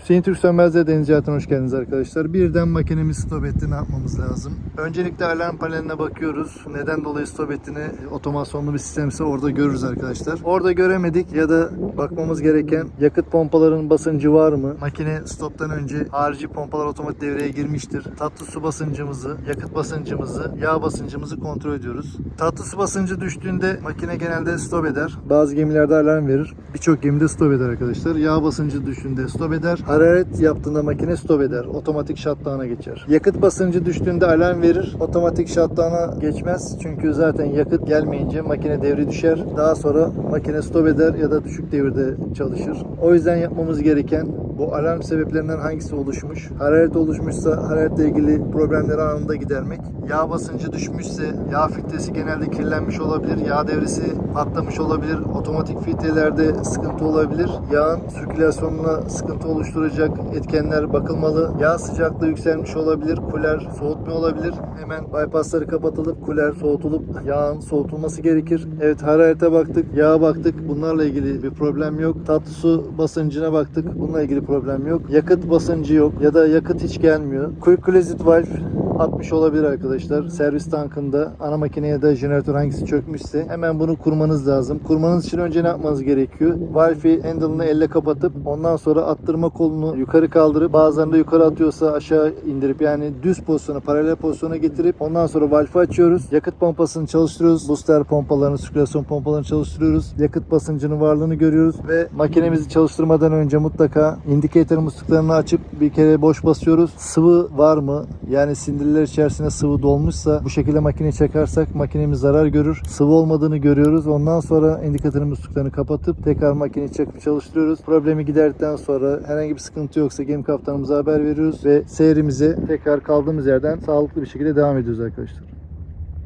Hüseyin Türk Sönmez'de Deniz Hayatı'na hoş geldiniz arkadaşlar. Birden makinemiz stop etti ne yapmamız lazım? Öncelikle alarm paneline bakıyoruz. Neden dolayı stop ettiğini otomasyonlu bir sistemse orada görürüz arkadaşlar. Orada göremedik ya da bakmamız gereken yakıt pompalarının basıncı var mı? Makine stoptan önce harici pompalar otomatik devreye girmiştir. Tatlı su basıncımızı, yakıt basıncımızı, yağ basıncımızı kontrol ediyoruz. Tatlı su basıncı düştüğünde makine genelde stop eder. Bazı gemilerde alarm verir. Birçok gemide stop eder arkadaşlar. Yağ basıncı düştüğünde stop eder. Hararet yaptığında makine stop eder. Otomatik shutdown'a geçer. Yakıt basıncı düştüğünde alarm verir. Otomatik shutdown'a geçmez. Çünkü zaten yakıt gelmeyince makine devri düşer. Daha sonra makine stop eder ya da düşük devirde çalışır. O yüzden yapmamız gereken bu alarm sebeplerinden hangisi oluşmuş? Hararet oluşmuşsa hararetle ilgili problemleri anında gidermek. Yağ basıncı düşmüşse yağ filtresi genelde kirlenmiş olabilir. Yağ devresi patlamış olabilir. Otomatik filtrelerde sıkıntı olabilir. Yağın sirkülasyonuna sıkıntı oluşturacak etkenler bakılmalı. Yağ sıcaklığı yükselmiş olabilir. Kuler soğutmuyor olabilir. Hemen bypassları kapatılıp kuler soğutulup yağın soğutulması gerekir. Evet hararete baktık, yağa baktık. Bunlarla ilgili bir problem yok. Tatlı su basıncına baktık. Bununla ilgili problem yok. Yakıt basıncı yok ya da yakıt hiç gelmiyor. Quick Closet Valve atmış olabilir arkadaşlar. Servis tankında ana makine ya da jeneratör hangisi çökmüşse hemen bunu kurmanız lazım. Kurmanız için önce ne yapmanız gerekiyor? Valve'i handle'ını elle kapatıp ondan sonra attırma kolunu yukarı kaldırıp bazılarında yukarı atıyorsa aşağı indirip yani düz pozisyona paralel pozisyona getirip ondan sonra valve'i açıyoruz. Yakıt pompasını çalıştırıyoruz. Booster pompalarını, sirkülasyon pompalarını çalıştırıyoruz. Yakıt basıncının varlığını görüyoruz ve makinemizi çalıştırmadan önce mutlaka indikatör musluklarını açıp bir kere boş basıyoruz. Sıvı var mı? Yani sindirler içerisinde sıvı dolmuşsa bu şekilde makineyi çakarsak makinemiz zarar görür. Sıvı olmadığını görüyoruz. Ondan sonra indikatör musluklarını kapatıp tekrar makineyi çakıp çalıştırıyoruz. Problemi giderdikten sonra herhangi bir sıkıntı yoksa gemi kaptanımıza haber veriyoruz ve seyrimize tekrar kaldığımız yerden sağlıklı bir şekilde devam ediyoruz arkadaşlar.